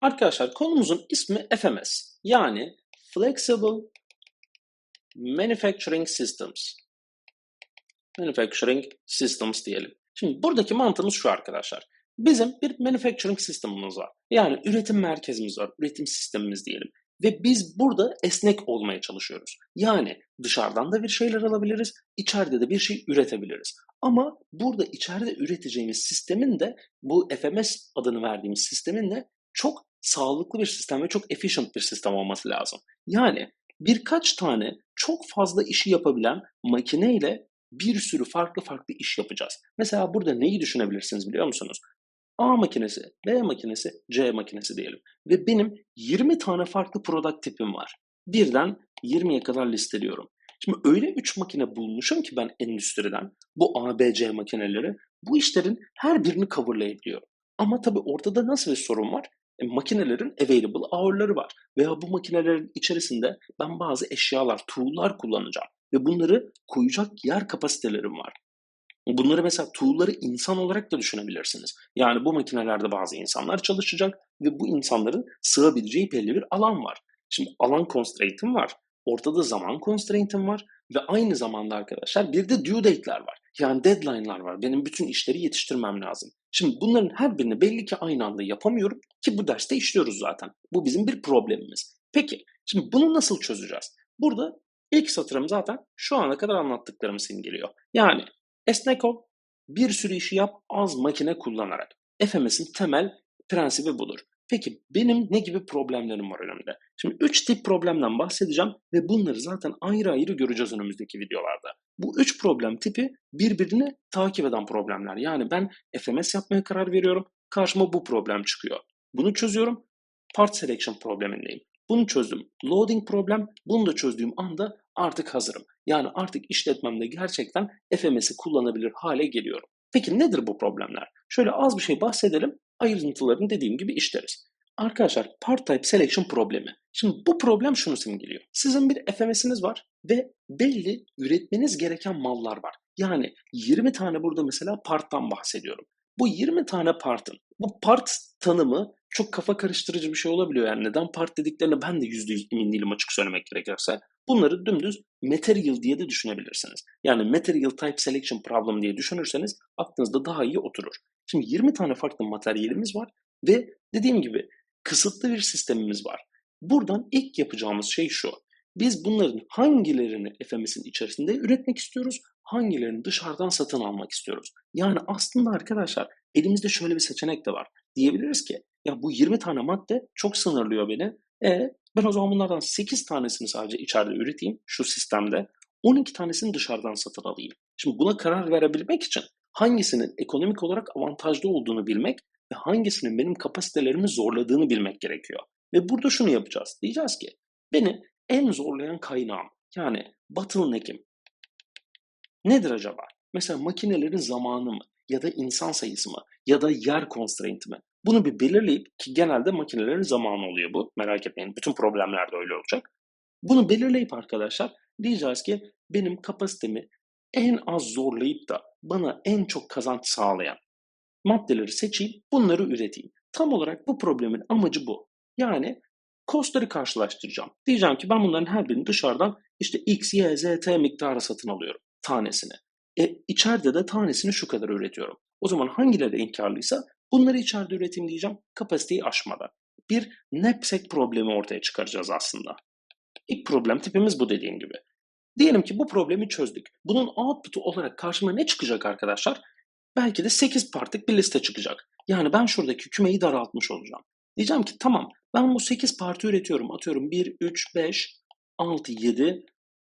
Arkadaşlar konumuzun ismi FMS. Yani Flexible Manufacturing Systems. Manufacturing Systems diyelim. Şimdi buradaki mantığımız şu arkadaşlar. Bizim bir manufacturing sistemimiz var. Yani üretim merkezimiz var, üretim sistemimiz diyelim. Ve biz burada esnek olmaya çalışıyoruz. Yani dışarıdan da bir şeyler alabiliriz, içeride de bir şey üretebiliriz. Ama burada içeride üreteceğimiz sistemin de bu FMS adını verdiğimiz sistemin de çok sağlıklı bir sistem ve çok efficient bir sistem olması lazım. Yani birkaç tane çok fazla işi yapabilen makineyle bir sürü farklı farklı iş yapacağız. Mesela burada neyi düşünebilirsiniz biliyor musunuz? A makinesi, B makinesi, C makinesi diyelim. Ve benim 20 tane farklı product tipim var. Birden 20'ye kadar listeliyorum. Şimdi öyle 3 makine bulmuşum ki ben endüstriden bu A, B, C makineleri bu işlerin her birini coverlayabiliyorum. Ama tabii ortada nasıl bir sorun var? E, makinelerin available hour'ları var. Veya bu makinelerin içerisinde ben bazı eşyalar, tool'lar kullanacağım. Ve bunları koyacak yer kapasitelerim var. Bunları mesela tool'ları insan olarak da düşünebilirsiniz. Yani bu makinelerde bazı insanlar çalışacak ve bu insanların sığabileceği belli bir alan var. Şimdi alan constraint'im var. Ortada zaman constraint'im var ve aynı zamanda arkadaşlar bir de due date'ler var. Yani deadline'lar var. Benim bütün işleri yetiştirmem lazım. Şimdi bunların her birini belli ki aynı anda yapamıyorum ki bu derste işliyoruz zaten. Bu bizim bir problemimiz. Peki şimdi bunu nasıl çözeceğiz? Burada ilk satırım zaten şu ana kadar anlattıklarımı simgeliyor. Yani esnek ol, bir sürü işi yap az makine kullanarak. FMS'in temel prensibi budur. Peki benim ne gibi problemlerim var önümde? Şimdi 3 tip problemden bahsedeceğim ve bunları zaten ayrı ayrı göreceğiz önümüzdeki videolarda. Bu 3 problem tipi birbirini takip eden problemler. Yani ben FMS yapmaya karar veriyorum. Karşıma bu problem çıkıyor. Bunu çözüyorum. Part selection problemindeyim. Bunu çözdüm. Loading problem. Bunu da çözdüğüm anda artık hazırım. Yani artık işletmemde gerçekten FMS'i kullanabilir hale geliyorum. Peki nedir bu problemler? Şöyle az bir şey bahsedelim. Ayrıntılarını dediğim gibi işleriz. Arkadaşlar part type selection problemi. Şimdi bu problem şunu simgeliyor. Sizin bir FMS'iniz var ve belli üretmeniz gereken mallar var. Yani 20 tane burada mesela parttan bahsediyorum. Bu 20 tane partın, bu part tanımı çok kafa karıştırıcı bir şey olabiliyor. Yani neden part dediklerine ben de %100 emin değilim açık söylemek gerekirse. Bunları dümdüz material diye de düşünebilirsiniz. Yani material type selection problem diye düşünürseniz aklınızda daha iyi oturur. Şimdi 20 tane farklı materyalimiz var ve dediğim gibi kısıtlı bir sistemimiz var. Buradan ilk yapacağımız şey şu. Biz bunların hangilerini FMS'in içerisinde üretmek istiyoruz, hangilerini dışarıdan satın almak istiyoruz. Yani aslında arkadaşlar elimizde şöyle bir seçenek de var. Diyebiliriz ki ya bu 20 tane madde çok sınırlıyor beni. E ben o zaman bunlardan 8 tanesini sadece içeride üreteyim şu sistemde. 12 tanesini dışarıdan satın alayım. Şimdi buna karar verebilmek için hangisinin ekonomik olarak avantajlı olduğunu bilmek ve hangisinin benim kapasitelerimi zorladığını bilmek gerekiyor. Ve burada şunu yapacağız. Diyeceğiz ki beni en zorlayan kaynağım yani bottleneck'im nedir acaba? Mesela makinelerin zamanı mı? Ya da insan sayısı mı? Ya da yer constraint'i mi? Bunu bir belirleyip ki genelde makinelerin zamanı oluyor bu. Merak etmeyin bütün problemlerde öyle olacak. Bunu belirleyip arkadaşlar diyeceğiz ki benim kapasitemi en az zorlayıp da bana en çok kazanç sağlayan maddeleri seçeyim, bunları üreteyim. Tam olarak bu problemin amacı bu. Yani costları karşılaştıracağım. Diyeceğim ki ben bunların her birini dışarıdan işte x, y, z, t miktarı satın alıyorum tanesini. E içeride de tanesini şu kadar üretiyorum. O zaman hangileri en karlıysa bunları içeride üretim diyeceğim kapasiteyi aşmadan. Bir knapsack problemi ortaya çıkaracağız aslında. İlk problem tipimiz bu dediğim gibi. Diyelim ki bu problemi çözdük. Bunun output'u olarak karşıma ne çıkacak arkadaşlar? Belki de 8 partlık bir liste çıkacak. Yani ben şuradaki kümeyi daraltmış olacağım. Diyeceğim ki tamam ben bu 8 parti üretiyorum. Atıyorum 1, 3, 5, 6, 7,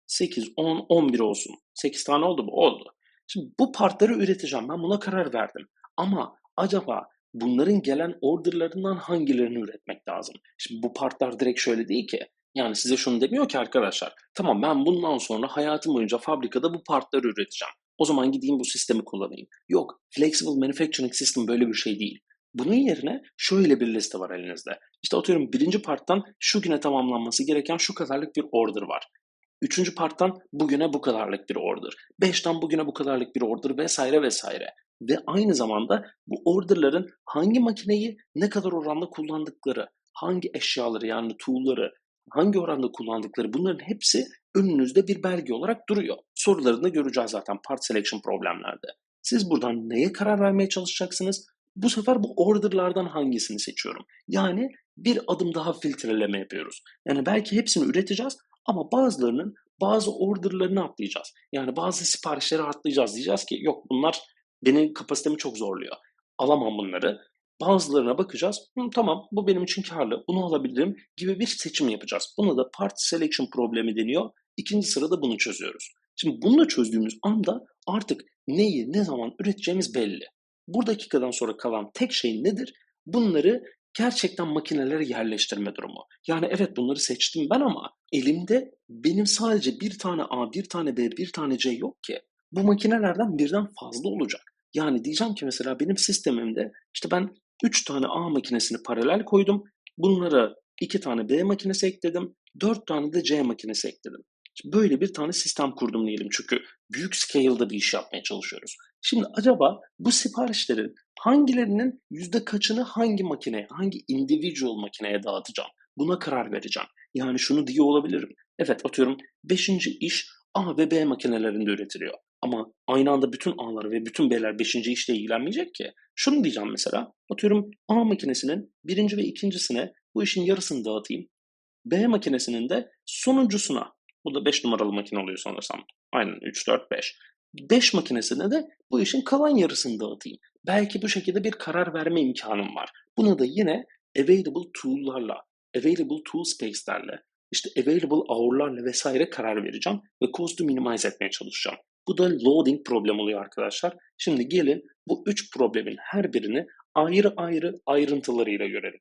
8, 10, 11 olsun. 8 tane oldu mu? Oldu. Şimdi bu partları üreteceğim. Ben buna karar verdim. Ama acaba bunların gelen orderlarından hangilerini üretmek lazım? Şimdi bu partlar direkt şöyle değil ki. Yani size şunu demiyor ki arkadaşlar. Tamam ben bundan sonra hayatım boyunca fabrikada bu partları üreteceğim. O zaman gideyim bu sistemi kullanayım. Yok, Flexible Manufacturing System böyle bir şey değil. Bunun yerine şöyle bir liste var elinizde. İşte atıyorum birinci parttan şu güne tamamlanması gereken şu kadarlık bir order var. Üçüncü parttan bugüne bu kadarlık bir order. Beşten bugüne bu kadarlık bir order vesaire vesaire. ve aynı zamanda bu order'ların hangi makineyi ne kadar oranda kullandıkları, hangi eşyaları yani tool'ları hangi oranda kullandıkları bunların hepsi önünüzde bir belge olarak duruyor. Sorularında göreceğiz zaten part selection problemlerde. Siz buradan neye karar vermeye çalışacaksınız? Bu sefer bu order'lardan hangisini seçiyorum? Yani bir adım daha filtreleme yapıyoruz. Yani belki hepsini üreteceğiz ama bazılarının bazı order'larını atlayacağız. Yani bazı siparişleri atlayacağız. Diyeceğiz ki yok bunlar benim kapasitemi çok zorluyor. Alamam bunları. Bazılarına bakacağız. Hı, tamam bu benim için karlı. Bunu alabilirim gibi bir seçim yapacağız. Buna da part selection problemi deniyor. İkinci sırada bunu çözüyoruz. Şimdi bunu da çözdüğümüz anda artık neyi ne zaman üreteceğimiz belli. Bu dakikadan sonra kalan tek şey nedir? Bunları gerçekten makinelere yerleştirme durumu. Yani evet bunları seçtim ben ama elimde benim sadece bir tane A, bir tane B, bir tane C yok ki. Bu makinelerden birden fazla olacak. Yani diyeceğim ki mesela benim sistemimde işte ben 3 tane A makinesini paralel koydum. Bunlara 2 tane B makinesi ekledim. 4 tane de C makinesi ekledim. Böyle bir tane sistem kurdum diyelim çünkü büyük scale'da bir iş yapmaya çalışıyoruz. Şimdi acaba bu siparişlerin hangilerinin yüzde kaçını hangi makineye, hangi individual makineye dağıtacağım? Buna karar vereceğim. Yani şunu diye olabilirim. Evet atıyorum 5. iş A ve B makinelerinde üretiliyor. Ama aynı anda bütün A'lar ve bütün B'ler 5. işle ilgilenmeyecek ki. Şunu diyeceğim mesela. Atıyorum A makinesinin birinci ve ikincisine bu işin yarısını dağıtayım. B makinesinin de sonuncusuna. Bu da 5 numaralı makine oluyor sanırsam. Aynen 3, 4, 5. 5 makinesine de bu işin kalan yarısını dağıtayım. Belki bu şekilde bir karar verme imkanım var. Buna da yine available tool'larla, available tool space'lerle, işte available hour'larla vesaire karar vereceğim ve cost'u minimize etmeye çalışacağım. Bu da loading problem oluyor arkadaşlar. Şimdi gelin bu üç problemin her birini ayrı ayrı ayrıntılarıyla görelim.